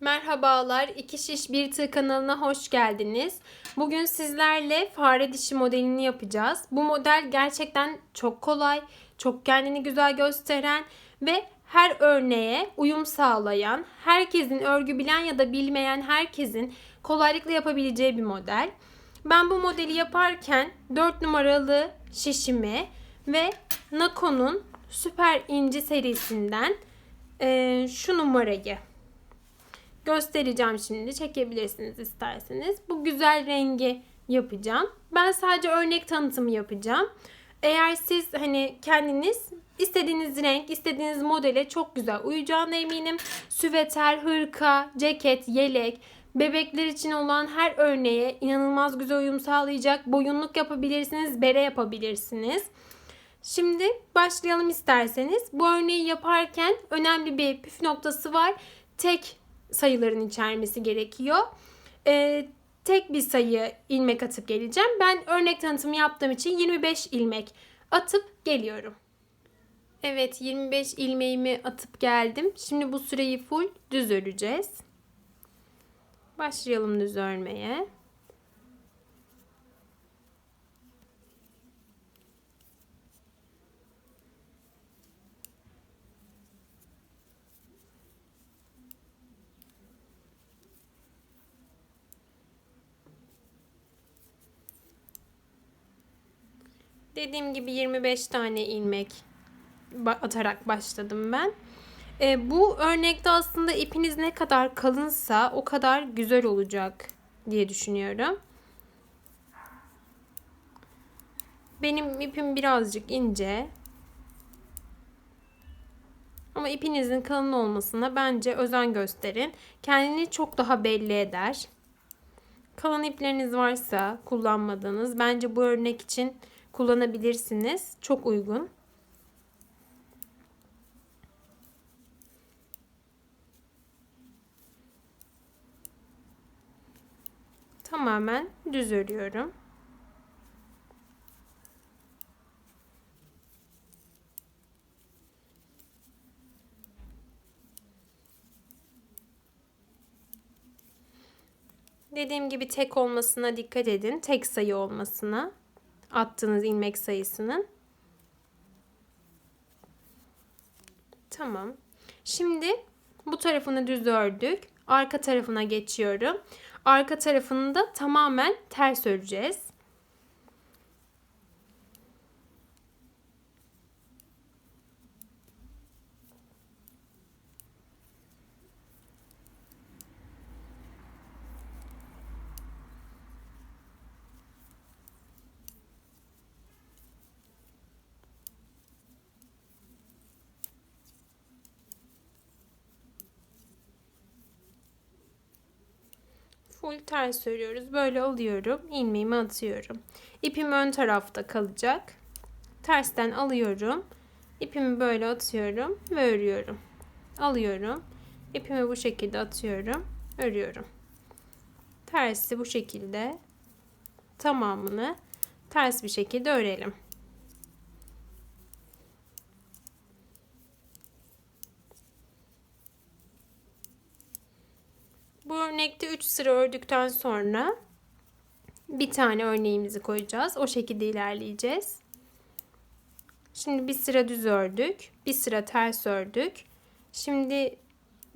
Merhabalar, İki Şiş Bir Tığ kanalına hoş geldiniz. Bugün sizlerle fare dişi modelini yapacağız. Bu model gerçekten çok kolay, çok kendini güzel gösteren ve her örneğe uyum sağlayan, herkesin örgü bilen ya da bilmeyen herkesin kolaylıkla yapabileceği bir model. Ben bu modeli yaparken 4 numaralı şişimi ve Nako'nun Süper İnci serisinden şu numarayı göstereceğim şimdi. Çekebilirsiniz isterseniz. Bu güzel rengi yapacağım. Ben sadece örnek tanıtımı yapacağım. Eğer siz hani kendiniz istediğiniz renk, istediğiniz modele çok güzel uyacağına eminim. Süveter, hırka, ceket, yelek, bebekler için olan her örneğe inanılmaz güzel uyum sağlayacak. Boyunluk yapabilirsiniz, bere yapabilirsiniz. Şimdi başlayalım isterseniz. Bu örneği yaparken önemli bir püf noktası var. Tek sayıların içermesi gerekiyor. Ee, tek bir sayı ilmek atıp geleceğim. Ben örnek tanıtımı yaptığım için 25 ilmek atıp geliyorum. Evet 25 ilmeğimi atıp geldim. Şimdi bu süreyi full düz öreceğiz. Başlayalım düz örmeye. Dediğim gibi 25 tane ilmek atarak başladım ben. E, bu örnekte aslında ipiniz ne kadar kalınsa o kadar güzel olacak diye düşünüyorum. Benim ipim birazcık ince. Ama ipinizin kalın olmasına bence özen gösterin. Kendini çok daha belli eder. Kalın ipleriniz varsa kullanmadığınız bence bu örnek için kullanabilirsiniz. Çok uygun. Tamamen düz örüyorum. Dediğim gibi tek olmasına dikkat edin. Tek sayı olmasına attığınız ilmek sayısının. Tamam. Şimdi bu tarafını düz ördük. Arka tarafına geçiyorum. Arka tarafını da tamamen ters öreceğiz. Full ters örüyoruz. Böyle alıyorum. ilmeğimi atıyorum. İpim ön tarafta kalacak. Tersten alıyorum. İpimi böyle atıyorum ve örüyorum. Alıyorum. İpimi bu şekilde atıyorum. Örüyorum. Tersi bu şekilde tamamını ters bir şekilde örelim. Bu örnekte 3 sıra ördükten sonra bir tane örneğimizi koyacağız. O şekilde ilerleyeceğiz. Şimdi bir sıra düz ördük. Bir sıra ters ördük. Şimdi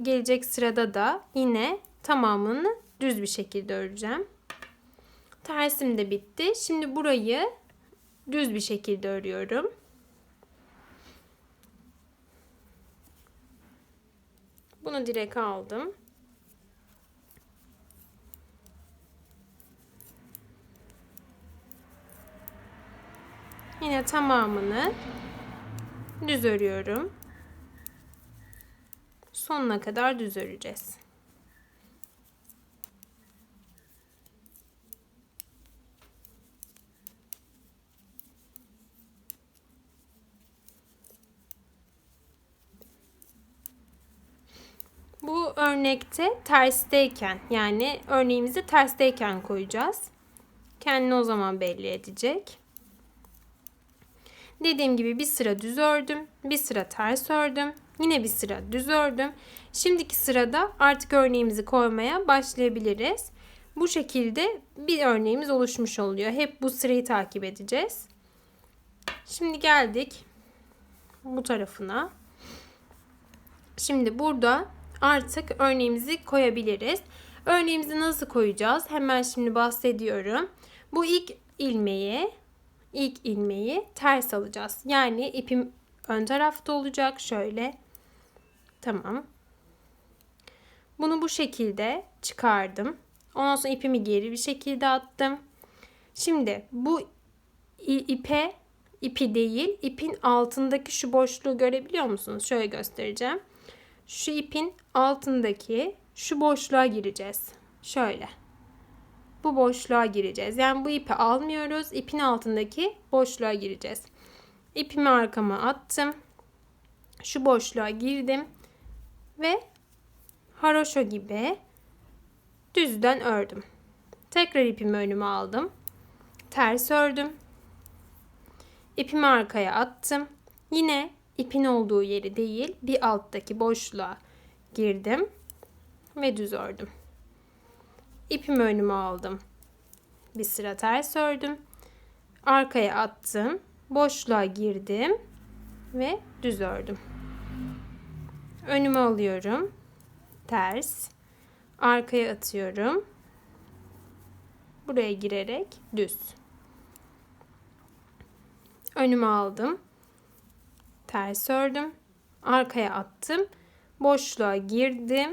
gelecek sırada da yine tamamını düz bir şekilde öreceğim. Tersim de bitti. Şimdi burayı düz bir şekilde örüyorum. Bunu direkt aldım. Yine tamamını düz örüyorum. Sonuna kadar düz öreceğiz. Bu örnekte tersteyken yani örneğimizi tersteyken koyacağız. Kendini o zaman belli edecek. Dediğim gibi bir sıra düz ördüm, bir sıra ters ördüm. Yine bir sıra düz ördüm. Şimdiki sırada artık örneğimizi koymaya başlayabiliriz. Bu şekilde bir örneğimiz oluşmuş oluyor. Hep bu sırayı takip edeceğiz. Şimdi geldik bu tarafına. Şimdi burada artık örneğimizi koyabiliriz. Örneğimizi nasıl koyacağız? Hemen şimdi bahsediyorum. Bu ilk ilmeği ilk ilmeği ters alacağız. Yani ipim ön tarafta olacak. Şöyle. Tamam. Bunu bu şekilde çıkardım. Ondan sonra ipimi geri bir şekilde attım. Şimdi bu ipe ipi değil ipin altındaki şu boşluğu görebiliyor musunuz? Şöyle göstereceğim. Şu ipin altındaki şu boşluğa gireceğiz. Şöyle. Bu boşluğa gireceğiz. Yani bu ipi almıyoruz. İpin altındaki boşluğa gireceğiz. İpimi arkama attım. Şu boşluğa girdim. Ve haroşo gibi düzden ördüm. Tekrar ipimi önüme aldım. Ters ördüm. İpimi arkaya attım. Yine ipin olduğu yeri değil bir alttaki boşluğa girdim ve düz ördüm. İpimi önüme aldım. Bir sıra ters ördüm. Arkaya attım. Boşluğa girdim ve düz ördüm. Önüme alıyorum. Ters. Arkaya atıyorum. Buraya girerek düz. Önüme aldım. Ters ördüm. Arkaya attım. Boşluğa girdim.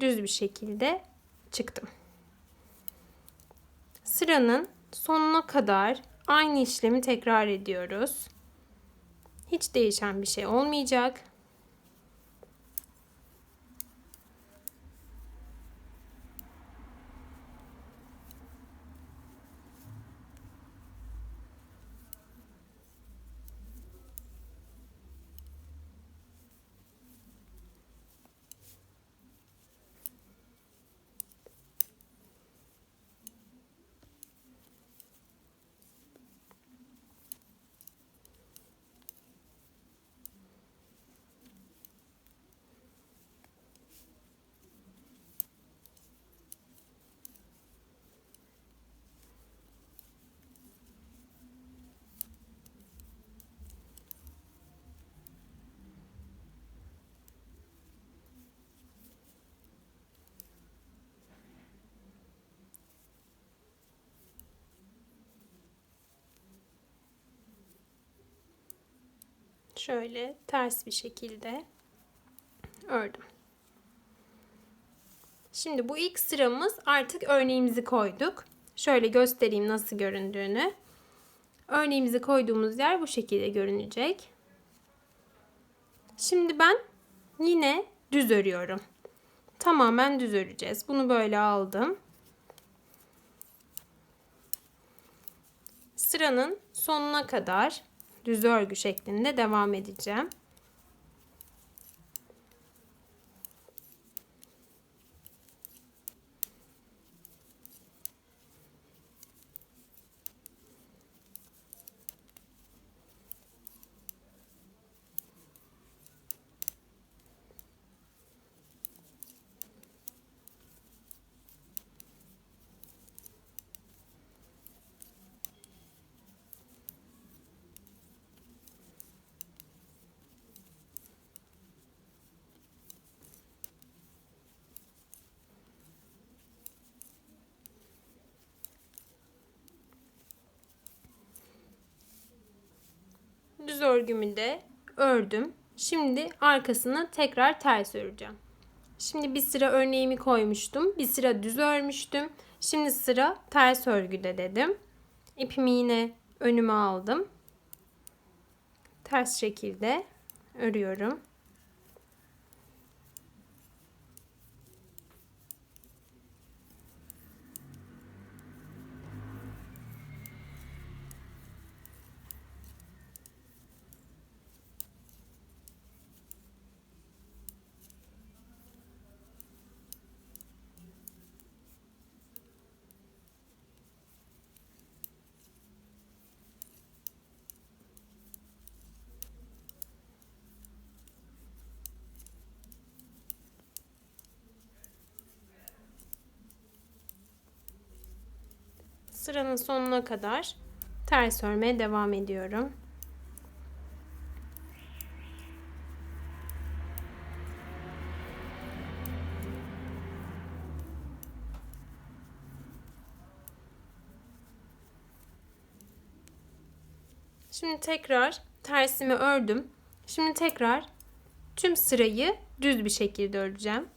Düz bir şekilde çıktım. Sıranın sonuna kadar aynı işlemi tekrar ediyoruz. Hiç değişen bir şey olmayacak. Şöyle ters bir şekilde ördüm. Şimdi bu ilk sıramız artık örneğimizi koyduk. Şöyle göstereyim nasıl göründüğünü. Örneğimizi koyduğumuz yer bu şekilde görünecek. Şimdi ben yine düz örüyorum. Tamamen düz öreceğiz. Bunu böyle aldım. Sıranın sonuna kadar düz örgü şeklinde devam edeceğim. Düz örgümü de ördüm. Şimdi arkasını tekrar ters öreceğim. Şimdi bir sıra örneğimi koymuştum. Bir sıra düz örmüştüm. Şimdi sıra ters örgüde dedim. İpimi yine önüme aldım. Ters şekilde örüyorum. Sıranın sonuna kadar ters örmeye devam ediyorum. Şimdi tekrar tersimi ördüm. Şimdi tekrar tüm sırayı düz bir şekilde öreceğim.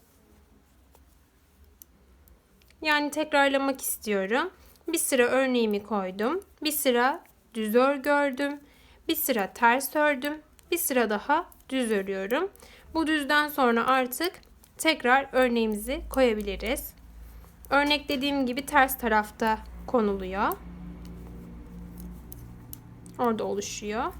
Yani tekrarlamak istiyorum. Bir sıra örneğimi koydum. Bir sıra düz örgü ördüm. Bir sıra ters ördüm. Bir sıra daha düz örüyorum. Bu düzden sonra artık tekrar örneğimizi koyabiliriz. Örnek dediğim gibi ters tarafta konuluyor. Orada oluşuyor.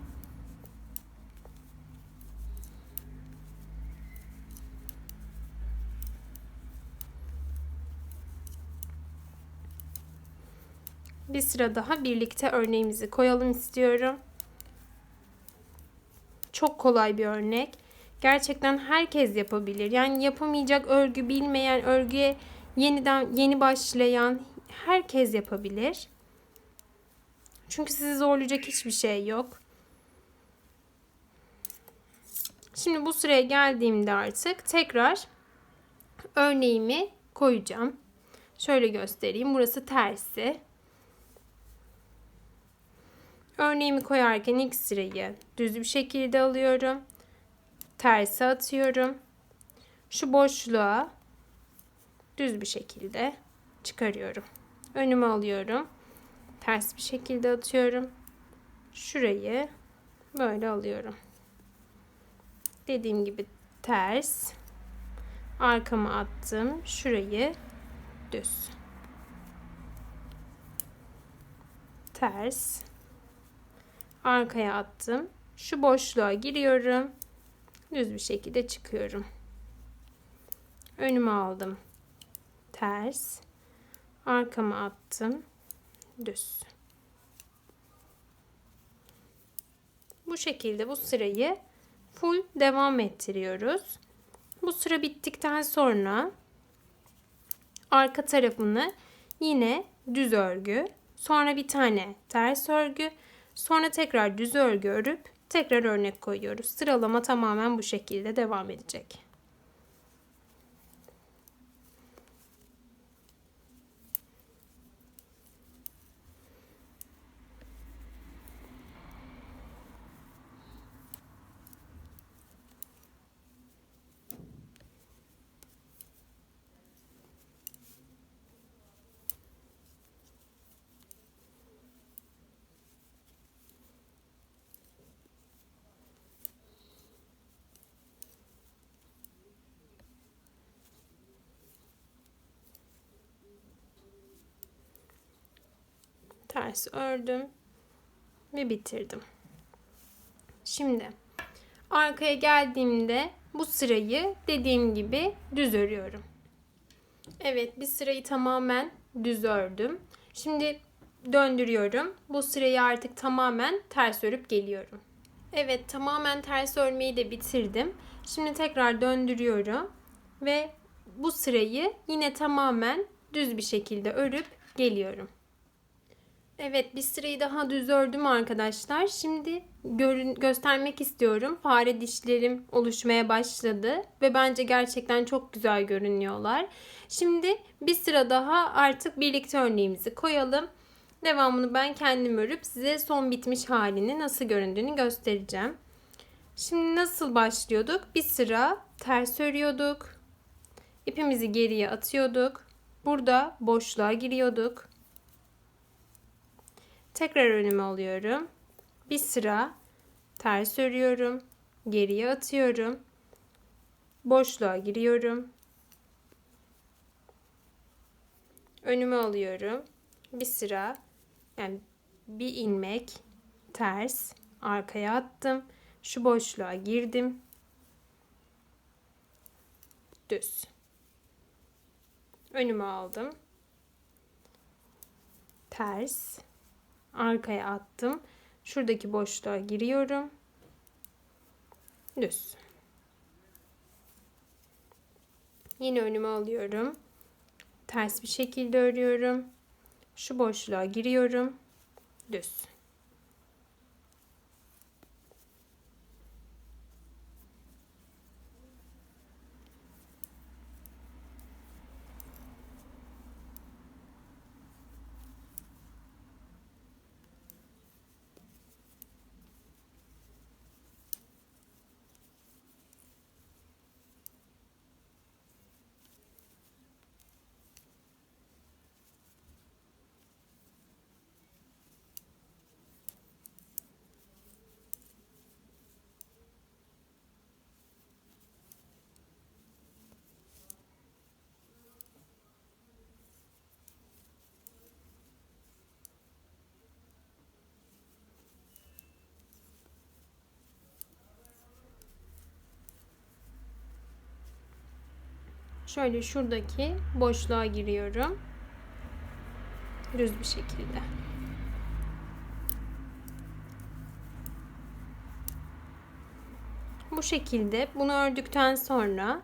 Bir sıra daha birlikte örneğimizi koyalım istiyorum. Çok kolay bir örnek. Gerçekten herkes yapabilir. Yani yapamayacak örgü bilmeyen, örgüye yeniden yeni başlayan herkes yapabilir. Çünkü sizi zorlayacak hiçbir şey yok. Şimdi bu sıraya geldiğimde artık tekrar örneğimi koyacağım. Şöyle göstereyim. Burası tersi. Örneğimi koyarken ilk sırayı düz bir şekilde alıyorum. Tersi atıyorum. Şu boşluğa düz bir şekilde çıkarıyorum. Önüme alıyorum. Ters bir şekilde atıyorum. Şurayı böyle alıyorum. Dediğim gibi ters. Arkama attım. Şurayı düz. Ters arkaya attım. Şu boşluğa giriyorum. Düz bir şekilde çıkıyorum. Önüme aldım. Ters. Arkama attım. Düz. Bu şekilde bu sırayı full devam ettiriyoruz. Bu sıra bittikten sonra arka tarafını yine düz örgü, sonra bir tane ters örgü, Sonra tekrar düz örgü örüp tekrar örnek koyuyoruz. Sıralama tamamen bu şekilde devam edecek. Ters ördüm ve bitirdim. Şimdi arkaya geldiğimde bu sırayı dediğim gibi düz örüyorum. Evet bir sırayı tamamen düz ördüm. Şimdi döndürüyorum. Bu sırayı artık tamamen ters örüp geliyorum. Evet tamamen ters örmeyi de bitirdim. Şimdi tekrar döndürüyorum ve bu sırayı yine tamamen düz bir şekilde örüp geliyorum. Evet bir sırayı daha düz ördüm arkadaşlar. Şimdi görün, göstermek istiyorum. Fare dişlerim oluşmaya başladı. Ve bence gerçekten çok güzel görünüyorlar. Şimdi bir sıra daha artık birlikte örneğimizi koyalım. Devamını ben kendim örüp size son bitmiş halini nasıl göründüğünü göstereceğim. Şimdi nasıl başlıyorduk? Bir sıra ters örüyorduk. İpimizi geriye atıyorduk. Burada boşluğa giriyorduk. Tekrar önüme alıyorum. Bir sıra ters örüyorum. Geriye atıyorum. Boşluğa giriyorum. Önüme alıyorum. Bir sıra yani bir ilmek ters arkaya attım. Şu boşluğa girdim. Düz. Önüme aldım. Ters arkaya attım. Şuradaki boşluğa giriyorum. Düz. Yine önüme alıyorum. Ters bir şekilde örüyorum. Şu boşluğa giriyorum. Düz. Şöyle şuradaki boşluğa giriyorum. Düz bir şekilde. Bu şekilde bunu ördükten sonra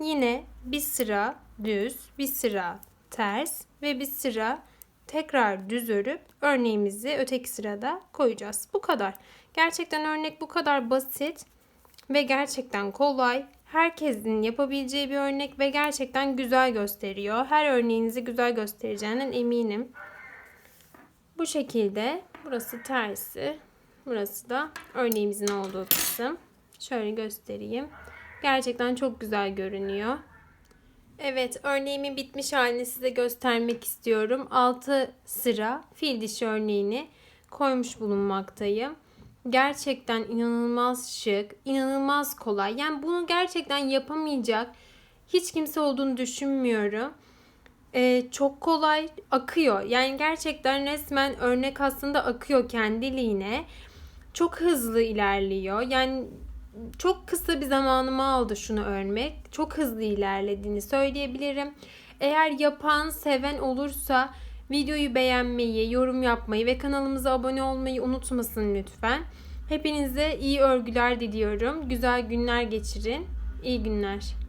yine bir sıra düz, bir sıra ters ve bir sıra tekrar düz örüp örneğimizi öteki sırada koyacağız. Bu kadar. Gerçekten örnek bu kadar basit ve gerçekten kolay. Herkesin yapabileceği bir örnek ve gerçekten güzel gösteriyor. Her örneğinizi güzel göstereceğinden eminim. Bu şekilde burası tersi. Burası da örneğimizin olduğu kısım. Şöyle göstereyim. Gerçekten çok güzel görünüyor. Evet örneğimin bitmiş halini size göstermek istiyorum. 6 sıra fil dişi örneğini koymuş bulunmaktayım. Gerçekten inanılmaz şık, inanılmaz kolay. Yani bunu gerçekten yapamayacak hiç kimse olduğunu düşünmüyorum. Ee, çok kolay akıyor. Yani gerçekten resmen örnek aslında akıyor kendiliğine. Çok hızlı ilerliyor. Yani çok kısa bir zamanımı aldı şunu örmek. Çok hızlı ilerlediğini söyleyebilirim. Eğer yapan, seven olursa videoyu beğenmeyi, yorum yapmayı ve kanalımıza abone olmayı unutmasın lütfen. Hepinize iyi örgüler diliyorum. Güzel günler geçirin. İyi günler.